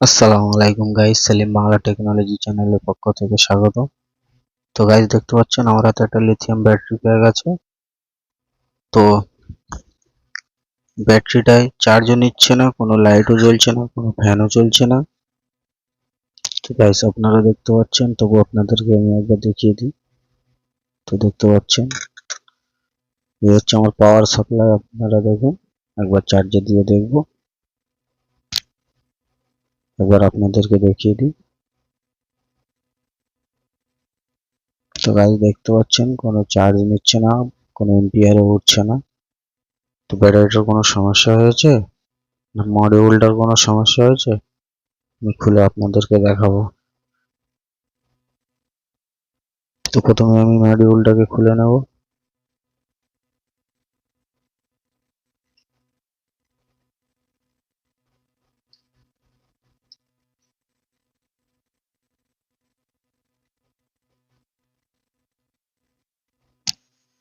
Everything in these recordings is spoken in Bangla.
আসসালামু আলাইকুম গাইস সেলিম বাংলা টেকনোলজি চ্যানেলের পক্ষ থেকে স্বাগত। তো গাইস দেখতে পাচ্ছেন আমার হাতে একটা লিথিয়াম ব্যাটারি ব্যাগ আছে। তো ব্যাটারিটায় চার্জও নিচ্ছে না, কোনো লাইটও জ্বলছে না, কোনো ফ্যানও চলছে না। তো গাইস আপনারা দেখতে পাচ্ছেন, তবু আপনাদেরকে আমি একবার দেখিয়ে দিই। তো দেখতে পাচ্ছেন, এই হচ্ছে আমার পাওয়ার সাপ্লাই আপনারা দেখুন, একবার চার্জে দিয়ে দেখব। একবার আপনাদেরকে দেখিয়ে দিই। তো গাইজ দেখতে পাচ্ছেন, কোনো চার্জ নিচ্ছে না, কোনো এম্পিয়ারও উঠছে না। তো ব্যাটারিটার কোনো সমস্যা হয়েছে? না মডিউলটার কোনো সমস্যা হয়েছে? আমি খুলে আপনাদেরকে দেখাবো। তো প্রথমে আমি মডিউলটাকে খুলে নেব।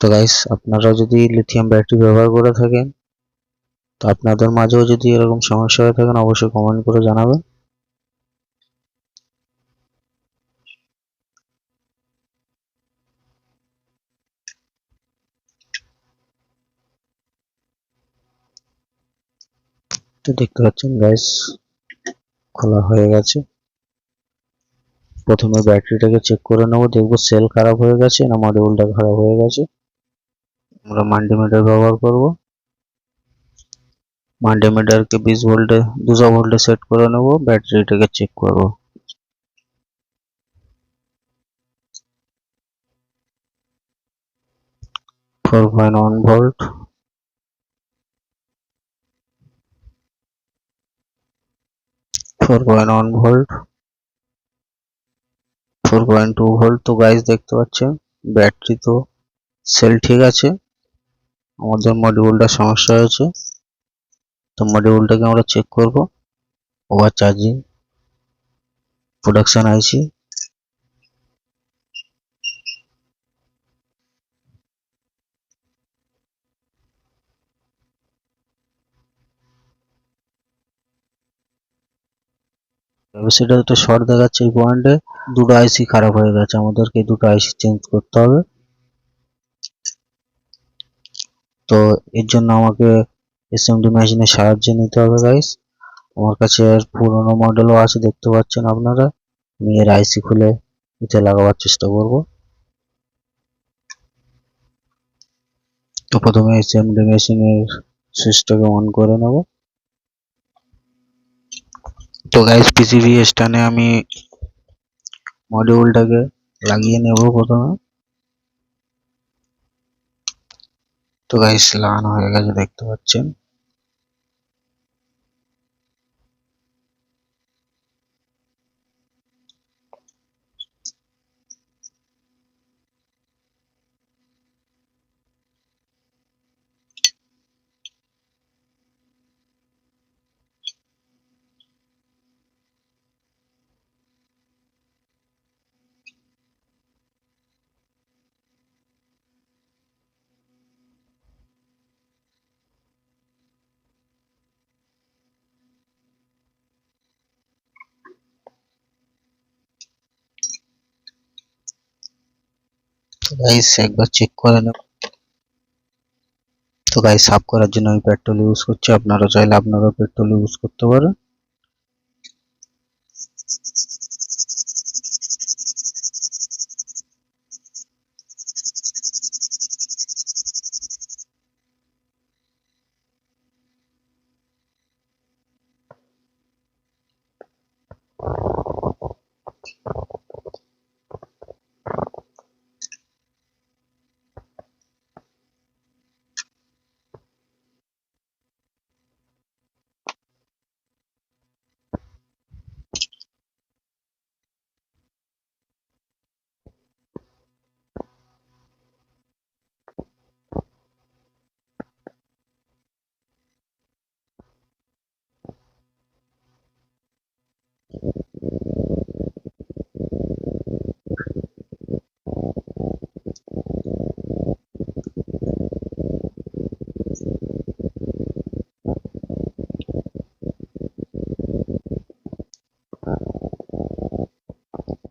তো গাইস আপনারা যদি লিথিয়াম ব্যাটারি ব্যবহার করে থাকেন, তো আপনাদের মাঝেও যদি এরকম সমস্যা হয়ে থাকেন, অবশ্যই কমেন্ট করে জানাবেন। তো দেখতে পাচ্ছেন গাইস খোলা হয়ে গেছে। প্রথমে ব্যাটারিটাকে চেক করে নেব, দেখব সেল খারাপ হয়ে গেছে না মডিউলটা খারাপ হয়ে গেছে। আমরা মাল্টিমিটার ব্যবহার করব। মাল্টিমিটারকে বিশ ভোল্টে, দুশো ভোল্টে সেট করে নেব, ব্যাটারিটাকে চেক করব। Four point one volt. Four point one volt. Four point two volt তো গাইজ দেখতে পাচ্ছেন, ব্যাটারি তো সেল ঠিক আছে। আমাদের মডিউলটা সমস্যা হয়েছে। তো মডিউলটাকে আমরা চেক করব। ওভার চার্জিং প্রোডাকশন আইসি সেটা তো শর্ট দেখাচ্ছে এই পয়েন্টে দুটো আইসি খারাপ হয়ে গেছে। আমাদেরকে দুটো আইসি চেঞ্জ করতে হবে। তো এর জন্য আমাকে এসএমডি মেশিনের সাহায্য নিতে হবে গাইস আমার কাছে এর পুরোনো মডেলও আছে, দেখতে পাচ্ছেন আপনারা? আমি এর আইসি খুলে এতে লাগাবার চেষ্টা করব। তো প্রথমে এসএমডি মেশিনের সুইচটাকে অন করে নেব। তো গাইস পিসিবি স্ট্যান্ডে আমি মডিউলটাকে লাগিয়ে নেব প্রথমে। তো গাইস লাগানো হয়ে গেছে দেখতে পাচ্ছেন। গাইস একবার চেক করে নেব তো গাইস সাফ করার জন্য আমি পেট্রোল ইউজ করছি। আপনারা চাইলে আপনারাও পেট্রোল ইউজ করতে পারেন।